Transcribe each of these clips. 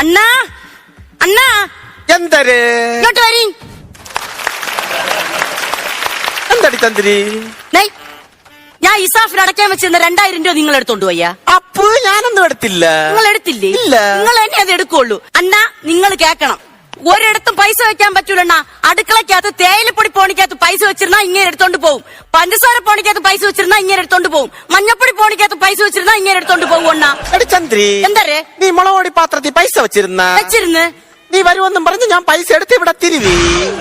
അണ്ണാ അണ്ണാ. എന്തര്? ഇങ്ങോട്ട് വരി. എന്തടി ചന്ദ്രി? നെയ് ഞാൻ ഇസാഫിൽ അടയ്ക്കാൻ വെച്ചിരുന്ന രണ്ടായിരം രൂപ നിങ്ങൾ എടുത്തോണ്ട് പോയ്യാ അപ്പു ഞാനൊന്നും എടുത്തില്ല. നിങ്ങൾ എടുത്തില്ലേ? ഇല്ല. നിങ്ങൾ തന്നെ അത് എടുക്കുള്ളൂ. അണ്ണാ നിങ്ങൾ കേക്കണം ഒരിടത്തും പൈസ വെക്കാൻ പറ്റൂലണ്ണ. അടുക്കളക്കകത്ത് തേയിലപ്പൊടി പോണിക്കകത്ത് പൈസ വെച്ചിരുന്നാ ഇങ്ങനെ എടുത്തോണ്ട് പോകും പഞ്ചസാര പോണിക്കകത്ത് പൈസ വെച്ചിരുന്നാ ഇങ്ങനെ എടുത്തോണ്ട് പോകും മഞ്ഞപ്പൊടി പോണിക്കകത്ത് പൈസ വെച്ചിരുന്നാ ഇങ്ങനെ എടുത്തോണ്ട് പോകും ചന്ദ്രി എന്തരേ നീ മുളകോടി പാത്രത്തിൽ പൈസ വെച്ചിരുന്ന? വെച്ചിരുന്ന്? നീ വരുമെന്നും പറഞ്ഞ് ഞാൻ പൈസ എടുത്ത് ഇവിടെ തിരുവി.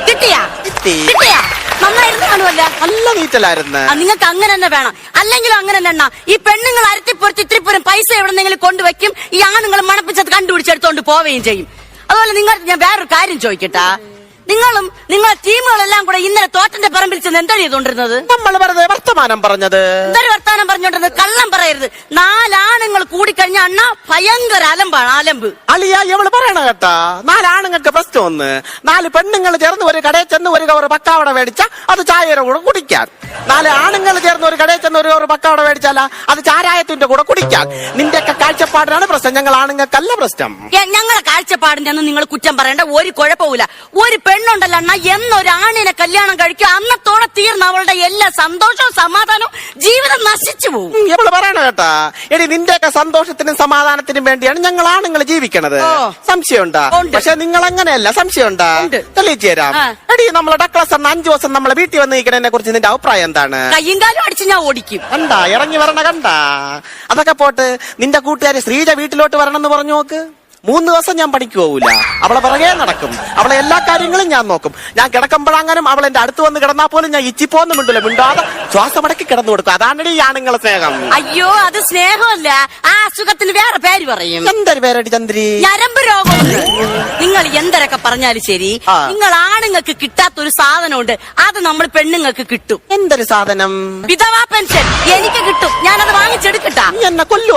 കിട്ടിയാ? കിട്ടി. കിട്ടിയാ? നന്നായിരുന്നു കാണുമല്ല നല്ല നീറ്റലായിരുന്നു. നിങ്ങൾക്ക് അങ്ങനെ തന്നെ വേണം. അല്ലെങ്കിലും അങ്ങനെ തന്നെ ഈ പെണ്ണുങ്ങൾ അരത്തിപ്പുറത്ത് ഇത്തിരിപ്പുരം പൈസ എവിടെന്നെങ്കിലും കൊണ്ടുവയ്ക്കും. ഈ ആണുങ്ങൾ മണപ്പിച്ചത് കണ്ടുപിടിച്ചെടുത്തോണ്ട് പോവുകയും ചെയ്യും. അതുപോലെ നിങ്ങൾ ഞാൻ വേറൊരു കാര്യം ചോദിക്കട്ടാ. നിങ്ങളും നിങ്ങളെ ടീമുകളെല്ലാം കൂടെ ഇന്നലെ തോറ്റന്റെ പറമ്പിൽ ചെന്ന് എന്താ ചെയ്തോണ്ടിരുന്നത് നമ്മൾ വെറുതെ വർത്തമാനം പറഞ്ഞത്. എന്തൊരു വർത്തമാനം പറഞ്ഞോണ്ടിരുന്നത് കള്ളം പറയരുത്. നാലാണുങ്ങൾ കൂടിക്കഴിഞ്ഞ അണ്ണ ഭയങ്കര അലമ്പാണ് അലമ്പ്. അളിയ ഇവൾ പറയണ കേട്ടാ നാലാണുങ്ങൾക്ക് പ്രശ്നം ഒന്ന് നാല് പെണ്ണുങ്ങൾ ചേർന്ന് ഒരു കടയിൽ ചെന്ന് ഒരു കവർ പക്കാവട മേടിച്ച അത് ചായയുടെ കൂടെ കുടിക്കാൻ. നാല് ആണുങ്ങൾ ചേർന്ന് ഒരു കടയിൽ ചെന്ന് ഒരു കവർ പക്കാവട മേടിച്ചാല അത് ചാരായത്തിന്റെ കൂടെ കുടിക്കാൻ. നിന്റെയൊക്കെ കാഴ്ചപ്പാടിനാണ് പ്രശ്നം ഞങ്ങൾ ആണുങ്ങൾക്കല്ല പ്രശ്നം. ഞങ്ങളെ കാഴ്ചപ്പാടിന്റെ ഒന്നും നിങ്ങൾ കുറ്റം പറയണ്ട ഒരു കുഴപ്പമില്ല ഒരു പെണ്ണുണ്ടല്ലോ അണ്ണ എന്നൊരു ആണിനെ കല്യാണം കഴിക്കുക അന്നത്തോടെ തീർന്ന അവളുടെ എല്ലാ സന്തോഷവും സമാധാനവും ജീവിതം നശിച്ചു പോകും. ഇവൾ പറയണ കേട്ടാ എടി നിന്റെയൊക്കെ സന്തോഷത്തിനും സമാധാനത്തിനും വേണ്ടിയാണ് ഞങ്ങൾ ആണുങ്ങൾ ജീവിക്കണത്. സംശയമുണ്ടാ? പക്ഷെ നിങ്ങൾ അങ്ങനെയല്ല സംശയമുണ്ടാ? ഉണ്ട്. തെളിയിച്ചു തരാം. എടി നമ്മളെ ഡക്ലസ് എന്ന അഞ്ചു ദിവസം നമ്മളെ വീട്ടിൽ വന്ന് നിൽക്കണതിനെ കുറിച്ച് നിന്റെ അഭിപ്രായം എന്താണ്? കയ്യും കാലും അടിച്ച് ഞാൻ ഓടിക്കും. കണ്ടാ ഇറങ്ങി വരണ കണ്ടാ. അതൊക്കെ പോട്ട് നിന്റെ കൂട്ടുകാരി ശ്രീജ വീട്ടിലോട്ട് വരണം എന്ന് പറഞ്ഞു നോക്ക്. മൂന്ന് ദിവസം ഞാൻ പണിക്ക് പോകൂല അവളെ പിറകെ നടക്കും. അവളെ എല്ലാ കാര്യങ്ങളും ഞാൻ നോക്കും. ഞാൻ കിടക്കുമ്പോഴാങ്ങാനും അവൾ എന്റെ അടുത്ത് വന്ന് കിടന്നാൽ പോലും ഞാൻ ഇച്ചിപ്പോന്നും മിണ്ടില്ല മിണ്ടാതെ ശ്വാസം ശ്വാസമടക്കി കിടന്നു കൊടുക്കും. അതാണ് ഈ ആണുങ്ങളെ സ്നേഹം. അയ്യോ അത് സ്നേഹമല്ല. ആ അസുഖത്തിന് വേറെ പേര് പറയും. എന്തൊരു പേരടി ചന്ദ്രി? ഞരമ്പ് രോഗം. നിങ്ങൾ എന്തരൊക്കെ പറഞ്ഞാലും ശരി. നിങ്ങൾ ആണുങ്ങൾക്ക് കിട്ടാത്ത ഒരു സാധനമുണ്ട്. അത് നമ്മൾ പെണ്ണുങ്ങൾക്ക് കിട്ടും. എന്തൊരു സാധനം? വിധവാ പെൻഷൻ. എനിക്ക് കിട്ടും. ഞാനത് വാങ്ങിച്ചെടുക്കട്ടാ. നീ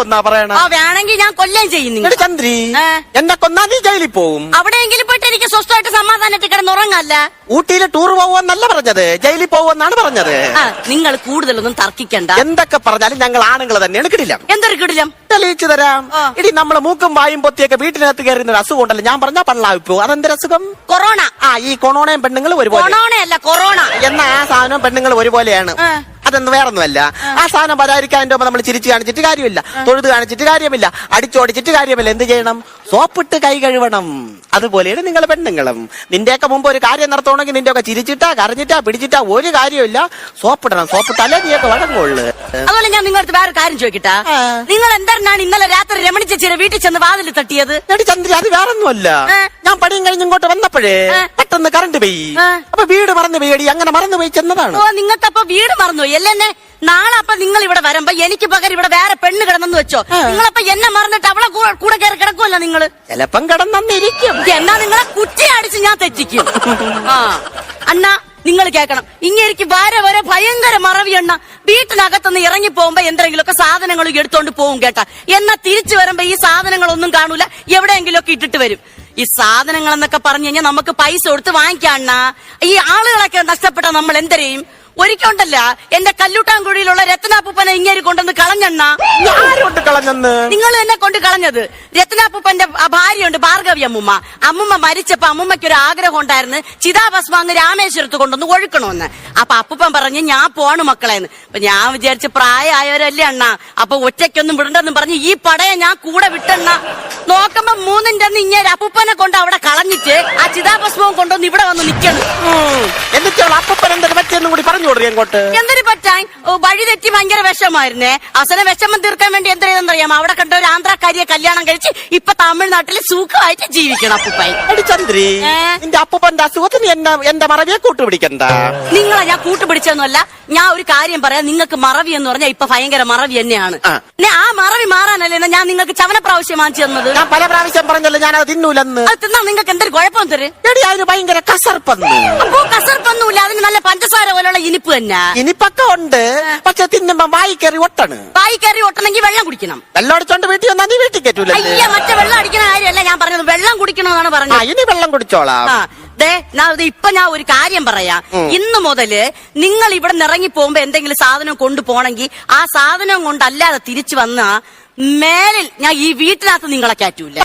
കൊല്ലുമെന്നാ പറയണ? ആ വേണമെങ്കിൽ ഞാൻ കൊല്ലം ചെയ്യും നിങ്ങൾ എടി ചന്ദ്രി ഏ? എന്നെ കൊന്നാ നീ ജയിലിൽ പോവും. അവിടെയെങ്കിലും പോയിട്ട് എനിക്ക് സ്വസ്ഥമായിട്ട് സമാധാനത്തിൽ കിടന്നുറങ്ങല്ല. ഊട്ടിയിലെ ടൂർ പോവെന്നല്ല പറഞ്ഞത് ജയിലിൽ പോവെന്നാണ് പറഞ്ഞത്. ആ നിങ്ങൾ കൂടുതലൊന്നും തർക്കിക്കണ്ട. എന്തൊക്കെ പറഞ്ഞാലും ഞങ്ങൾ ആണുങ്ങൾ തന്നെയാണ് കിടില്ല എന്തൊരു കിടിലം? തെളിയിച്ചു തരാം. ആ. ഇടി നമ്മൾ മൂക്കും വായും പൊത്തിയൊക്കെ വീട്ടിനകത്ത് കയറുന്ന ഒരു അസുഖം ഉണ്ടല്ലോ ഞാൻ പറഞ്ഞ പള്ളാവിപ്പോ. അതെന്തൊരു അസുഖം? കൊറോണ. ആ ഈ കൊണോണയും പെണ്ണുങ്ങൾ ഒരുപോലെ. കൊറോണയല്ല കൊറോണ. എന്നാ ആ സാധനം പെണ്ണുങ്ങൾ ഒരുപോലെയാണ്. ആ. അതൊന്നും വേറൊന്നുമല്ല. ആ. സാധനം വരാതിരിക്കാൻ നമ്മൾ ചിരിച്ചു കാണിച്ചിട്ട് കാര്യമില്ല. തൊഴുത് കാണിച്ചിട്ട് കാര്യമില്ല. അടിച്ചോടിച്ചിട്ട് കാര്യമില്ല. എന്ത് ചെയ്യണം? സോപ്പിട്ട് കൈ കഴുകണം അതുപോലെയാണ് നിങ്ങൾ പെണ്ണുങ്ങളും. നിന്റെയൊക്കെ മുമ്പ് ഒരു കാര്യം നടത്തണമെങ്കിൽ നിന്റെയൊക്കെ ചിരിച്ചിട്ടാ കരഞ്ഞിട്ടാ പിടിച്ചിട്ടാ ഒരു കാര്യമില്ല സോപ്പിടണം. സോപ്പിട്ടാലേ നീയൊക്കെ വഴങ്ങുള്ളു. അതുപോലെ ഞാൻ നിങ്ങളടുത്ത് വേറെ കാര്യം ചോദിക്കട്ടാ. നിങ്ങൾ എന്താണ് ഇന്നലെ രാത്രി രമണിച്ച ചേച്ചിയുടെ വീട്ടിൽ ചെന്ന് വാതിൽ തട്ടിയത്? ചന്ദ്ര അത് വേറൊന്നുമല്ല. ഒന്നുമല്ല ഞാൻ പണിയും കഴിഞ്ഞ് ഇങ്ങോട്ട് വന്നപ്പോഴേ പെട്ടെന്ന് കറണ്ട് പോയി? അപ്പൊ വീട് മറന്നു പോയി. അങ്ങനെ മറന്നു പോയി ചെന്നതാണ്. ഓ നിങ്ങൾക്ക് അപ്പൊ വീട് മറന്നു പോയി. അല്ലെന്നെ നാളെ അപ്പൊ നിങ്ങൾ ഇവിടെ വരുമ്പോ എനിക്ക് പകരം ഇവിടെ വേറെ പെണ്ണ് കിടന്നെന്ന് വെച്ചോ. നിങ്ങളപ്പൊ എന്നെ മറന്നിട്ട് അവളെ കൂടെ- കയറി കിടക്കുമല്ലോ നിങ്ങൾ ചിലപ്പം കിടന്നിരിക്കും എന്നാ നിങ്ങളെ കുറ്റി അടിച്ച് ഞാൻ തെറ്റിക്കും. ആ അണ്ണാ നിങ്ങൾ കേൾക്കണം. ഇങ്ങേക്ക് വരെ വരെ ഭയങ്കര മറവി എണ്ണ വീട്ടിനകത്തുനിന്ന് ഇറങ്ങി പോകുമ്പോ എന്തെങ്കിലുമൊക്കെ സാധനങ്ങൾ എടുത്തോണ്ട് പോകും കേട്ടാ. എന്നാ തിരിച്ചു വരുമ്പോ ഈ സാധനങ്ങളൊന്നും കാണൂല. എവിടെയെങ്കിലും ഒക്കെ ഇട്ടിട്ട് വരും. ഈ സാധനങ്ങൾ എന്നൊക്കെ പറഞ്ഞു കഴിഞ്ഞാൽ നമുക്ക് പൈസ കൊടുത്ത് വാങ്ങിക്കാം അണ്ണാ. ഈ ആളുകളൊക്കെ നഷ്ടപ്പെട്ട നമ്മൾ എന്തരെയും ഒരിക്കലുണ്ടല്ല എന്റെ കല്ലുട്ടാൻകുഴിയിലുള്ള രത്നാപ്പൂപ്പനെ ഇങ്ങേര് കൊണ്ടുവന്ന് കളഞ്ഞണ്ണ. ആരോട്ട് കളഞ്ഞെന്ന്? നിങ്ങൾ എന്നെ കൊണ്ട് കളഞ്ഞത്. രത്നാപ്പൂപ്പന്റെ ഭാര്യയുണ്ട് ഭാർഗവി അമ്മുമ്മ. അമ്മുമ്മ മരിച്ചപ്പോ അമ്മുമ്മയ്ക്ക് ഒരു ആഗ്രഹം ഉണ്ടായിരുന്നു. ചിതാഭസ്മ അങ്ങ് രാമേശ്വരത്ത് കൊണ്ടുവന്ന് ഒഴുക്കണമെന്ന്. അപ്പൊ അപ്പൂപ്പൻ പറഞ്ഞു ഞാൻ പോണു മക്കളെന്ന് അപ്പൊ ഞാൻ വിചാരിച്ച പ്രായമായവരല്ലേ അണ്ണ. അപ്പൊ ഒറ്റയ്ക്കൊന്നും വിടണ്ടെന്നും പറഞ്ഞ് ഈ പടയെ ഞാൻ കൂടെ വിട്ടെണ്ണ. നോക്കുമ്പോ മൂന്നിന്റെ ഇങ്ങനെ അപ്പൂപ്പനെ കൊണ്ട് അവിടെ കളഞ്ഞിട്ട് ആ ചിതാഭസ്മവും കൊണ്ടുവന്ന് ഇവിടെ വന്ന് നിക്കണം. ഉം. കൊടുക്കും അങ്ങോട്ട് എന്തൊരു പറ്റാൻ വഴി തെറ്റി ഭയങ്കര വിഷമായിരുന്നേ അവസാനം വിഷമം തീർക്കാൻ വേണ്ടി എന്ത് ചെയ്തെന്നറിയാമോ അവിടെ കണ്ട ഒരു ആന്ധ്രാക്കാരിയെ കല്യാണം കഴിച്ച് ഇപ്പൊ തമിഴ്നാട്ടിൽ സുഖമായിട്ട് ജീവിക്കണം അപ്പുപ്പായി. ചന്ദ്രി? നിന്റെ അപ്പന്റെ അസുഖത്തിന് എന്നെ എന്റെ മറവിയെ കൂട്ടുപിടിക്കണ്ട. നിങ്ങളെ ഞാൻ കൂട്ടുപിടിച്ചൊന്നുമല്ല ഞാൻ ഒരു കാര്യം പറയാം. നിങ്ങൾക്ക് മറവി എന്ന് പറഞ്ഞാൽ ഇപ്പൊ ഭയങ്കര മറവി തന്നെയാണ്. ആ. മറവി മാറാനല്ലേ ഞാൻ നിങ്ങൾക്ക് ചവന പ്രാവശ്യം വാങ്ങിച്ചു തന്നത്? ഞാൻ പല പ്രാവശ്യം പറഞ്ഞല്ലോ ഞാൻ അത് തിന്നൂലെന്ന്. അത് തിന്നാ നിങ്ങൾക്ക് എന്തൊരു കുഴപ്പം തരും എടി അതിന് ഭയങ്കര കസർപ്പന്ന്. അപ്പോ കസർപ്പൊന്നുമില്ല. അതിന് നല്ല പഞ്ചസാര പോലുള്ള ഇനിപ്പ് തന്നെ ഇനിപ്പൊക്കെ ഉണ്ട്. പക്ഷെ തിന്നുമ്പോ വായി കയറി ഒട്ടണ്. വായി കയറി ഒട്ടണമെങ്കിൽ വെള്ളം കുടിക്കണം. വെള്ളം അടിച്ചോണ്ട് വീട്ടിൽ വന്നാ നീ വീട്ടിൽ കയറ്റൂല? അയ്യ മറ്റേ വെള്ളം അടിക്കുന്ന കാര്യമല്ല ഞാൻ പറഞ്ഞത്. വെള്ളം കുടിക്കണമെന്നാണ് പറഞ്ഞത്. ഇനി വെള്ളം കുടിച്ചോളാം. ഇപ്പൊ ഞാൻ ഒരു കാര്യം പറയാം. ഇന്ന് മുതൽ നിങ്ങൾ ഇവിടെ ഇറങ്ങി പോകുമ്പോ എന്തെങ്കിലും സാധനം കൊണ്ടുപോണെങ്കിൽ ആ സാധനം കൊണ്ടല്ലാതെ തിരിച്ചു വന്ന മേലിൽ ഞാൻ ഈ വീട്ടിനകത്ത് നിങ്ങളെ കയറ്റൂല.